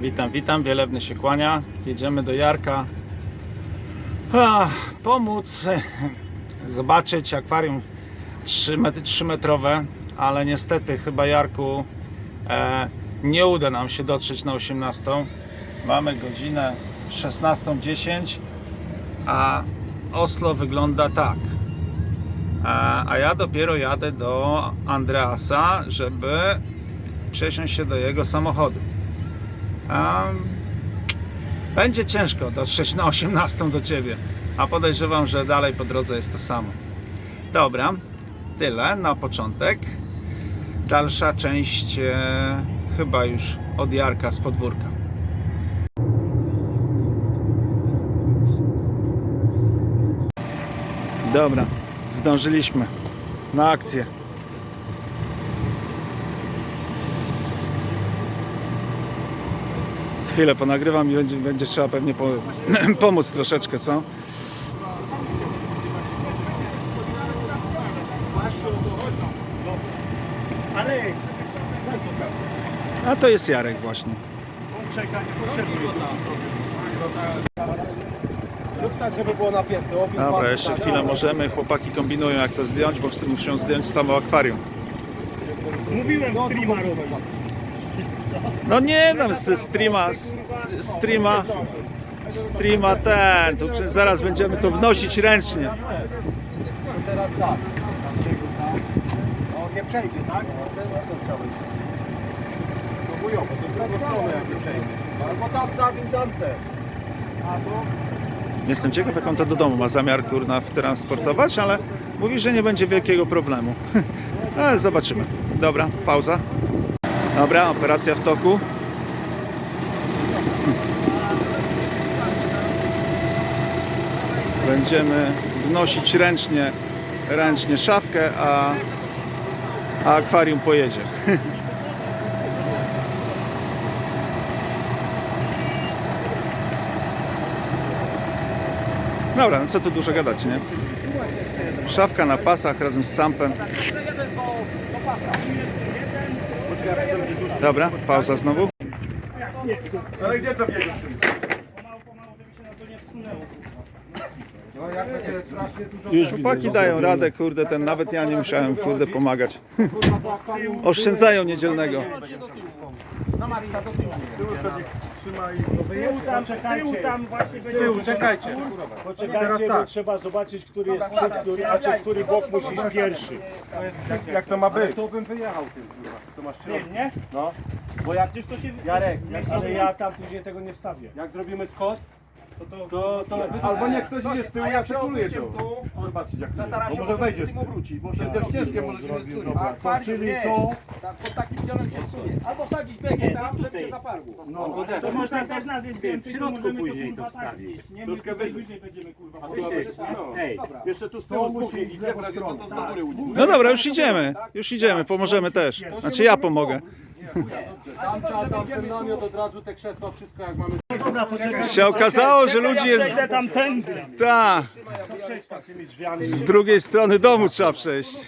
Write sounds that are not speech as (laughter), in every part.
Witam, witam, wielebny się kłania. Jedziemy do Jarka. Ah, pomóc e, (laughs) zobaczyć akwarium 3, metry, 3 metrowe, ale niestety chyba Jarku e, nie uda nam się dotrzeć na 18. Mamy godzinę 16.10, a Oslo wygląda tak. A, a ja dopiero jadę do Andreasa, żeby przesiąść się do jego samochodu. Będzie ciężko dotrzeć na 18 do ciebie, a podejrzewam, że dalej po drodze jest to samo. Dobra, tyle na początek. Dalsza część e, chyba już od Jarka z podwórka. Dobra, zdążyliśmy na akcję. Chwilę ponagrywam i będzie, będzie trzeba pewnie po, (clears throat) pomóc troszeczkę, co? A to jest Jarek właśnie. tak, żeby było napięte. Dobra, jeszcze tak, chwilę możemy. Chłopaki kombinują jak to zdjąć, bo muszą zdjąć samo akwarium. Mówiłem streama robić. No nie tam streama, streama, streama ten, tu zaraz będziemy to wnosić ręcznie. Teraz tak. No nie przejdzie, tak? To chujowo, to drugą stronę jak nie przejdzie. Albo tam zabił tamte. A to? Jestem ciekaw jak on to do domu ma zamiar kurna transportować, ale mówi, że nie będzie wielkiego problemu. (laughs) Ale zobaczymy. Dobra, pauza. Dobra, operacja w toku. Będziemy wnosić ręcznie, ręcznie szafkę, a, a akwarium pojedzie. Dobra, no co tu dużo gadać, nie? Szafka na pasach razem z sampem. Dobra, pauza znowu. Ale gdzie to bierzesz? No jak będzie strasznie dużo... Chłopaki dają radę, kurde, ten nawet ja nie musiałem, kurde, pomagać. (laughs) Oszczędzają niedzielnego. Tyłu tam, tyłu tam właśnie będzie. Tył, czekajcie. Poczekajcie, Teraz bo tak. trzeba zobaczyć, który jest przed, który, a czy który bok musi iść pierwszy. Jak, jak to ma być? To bym wyjechał tym. To masz Nie, nie? No. Bo jak, Przecież to się Jarek, ale ja tam później tego nie wstawię. jak zrobimy skos, To, to, to, to albo niech ktoś idzie z tyłu, ja przekuluję to. Zobaczcie jak to jest. Bo może wejdziesz z tym. bo się Też ciężkie może się nie zsunie. A czyli nie, to- tak, pod takim wzorem się sunie. Albo sadzić bekę tam, żeby się zaparło. No, to można też nas jest więcej, to możemy później to wstawić. Nie, my Troszkę tutaj wyżej. wyżej będziemy kurwa. No. Ej, Jeszcze tu z tyłu musi i dwie razy to do góry unieść. No dobra, już idziemy, już idziemy, pomożemy też. Znaczy ja pomogę. Tam trzeba tam ten namiot od razu, te krzesła, wszystko jak mamy. Się okazało, że ludzi jest... Przejdę tam tędy. Ta, Przejdź takimi drzwiami. z drugiej strony domu trzeba przejść.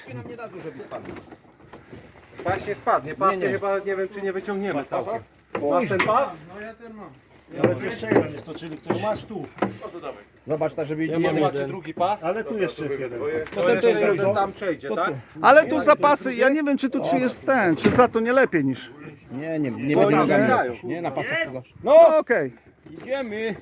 Pas nie spadnie, pas chyba nie wiem czy nie wyciągniemy całkiem. Masz ten pas? Ale tu jeszcze jeden jest, to czyli ktoś masz tu. Zobacz tak, żeby Ja mam macie drugi pas. Ale tu jeszcze jest jeden. Potem ten jeden tam przejdzie, tak? Ale tu zapasy, ja nie wiem czy tu czy jest ten, czy za to nie lepiej niż... Nie, nie, nie będę nogami. Nie, na pasach to zawsze. No okej. Idziemy.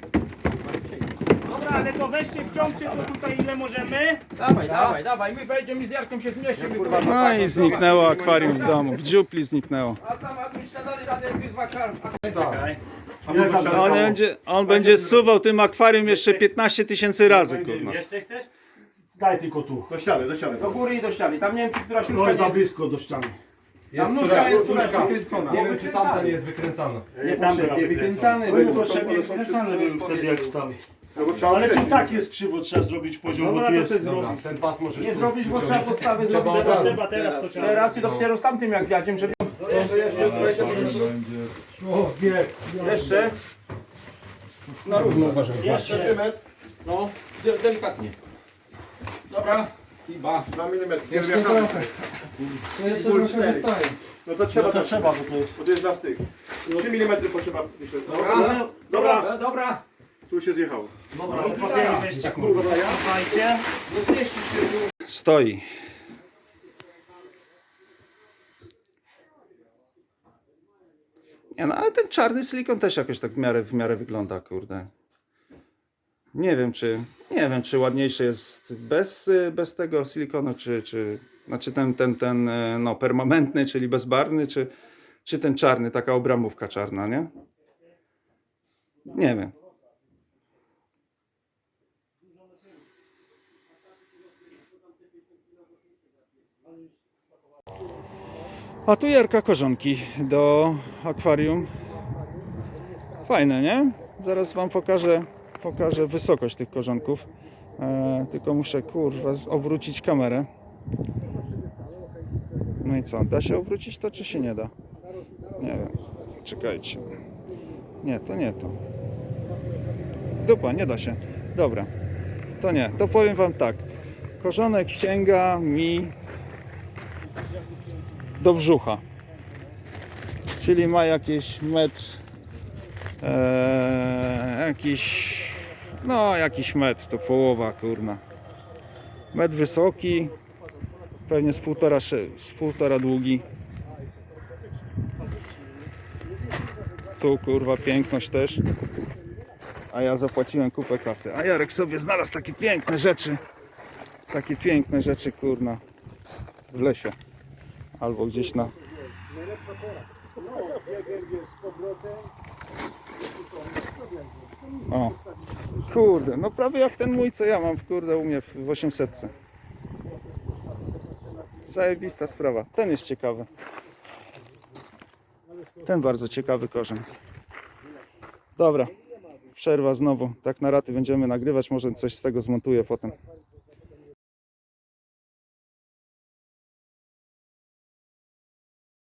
Dobra, ale to weźcie, wciągcie to tutaj ile możemy. Dawaj, dawaj, dawaj, my wejdziemy z Jarkiem się zmieścimy. Kurwa, No i zniknęło akwarium w domu, w dziupli zniknęło. a sam Admiś dali radę On będzie, on będzie suwał tym akwarium jeszcze 15 tysięcy razy, kurwa. Jeszcze chcesz? Daj tylko tu. Do ściany, do ściany. Do góry i do ściany. Tam nie wiem, czy któraś To nóżka jest za blisko do ściany. Tam nóżka jest nóżka. wykręcona. Nie wiem czy tamten jest wykręcany. Nie, tam Nie wykręcany. Był potrzebnie wykręcany był wtedy jak stał. Ale tu tak jest krzywo, trzeba zrobić poziom, bo tu jest... Ten pas możesz Nie zrobisz, bo trzeba podstawę zrobić. Trzeba, trzeba teraz to trzeba. Teraz i dopiero z tamtym jak wiadziem, żeby... Jeszcze? Na równo uważam. Jeszcze. No, de- delikatnie. Dobra. Chyba. 2 mm. Jeszcze trochę. To jeszcze Ból trochę cztery. wystaje. No to trzeba No to trzeba, bo to jest... bo to jest na styk. 3 mm potrzeba. myślę. Dobra. Dobra, dobra. Dobra, dobra. Tu się zjechało. Dobra, ale papiery weźcie, kurwa, słuchajcie. Nie. Stoi. Nie no, ale ten czarny silikon też jakoś tak w miarę, w miarę wygląda, kurde. Nie wiem, czy nie wiem, czy ładniejszy jest bez, bez tego silikonu, czy, czy znaczy ten, ten, ten y, no, permanentny, czyli bezbarwny, czy, czy ten czarny, taka obramówka czarna, nie? Nie wiem. A tu Jarka korzonki do akwarium. Fajne, nie? Zaraz wam pokażę, pokażę wysokość tych korzonków. E, tylko muszę kurwa obrócić kamerę. No i co? Da się obrócić to, czy się nie da? Nie wiem. Czekajcie. Nie, to nie to. Dupa, nie da się. Dobra. To nie. To powiem wam tak. Korzonek sięga mi do brzucha. Czyli ma jakieś metr, e, jakiś, no jakiś metr, to połowa kurna. Metr wysoki, pewnie z półtora, z półtora długi. Tu kurwa piękność też. A ja zapłaciłem kupę kasy. A Jarek sobie znalazł takie piękne rzeczy. Takie piękne rzeczy kurna w lesie albo gdzieś na. O, kurde, no prawie jak ten mój, co ja mam, kurde, u mnie w 800. Zajebista sprawa. Ten jest ciekawy. Ten bardzo ciekawy korzeń. Dobra, przerwa znowu. Tak na raty będziemy nagrywać, może coś z tego zmontuję potem.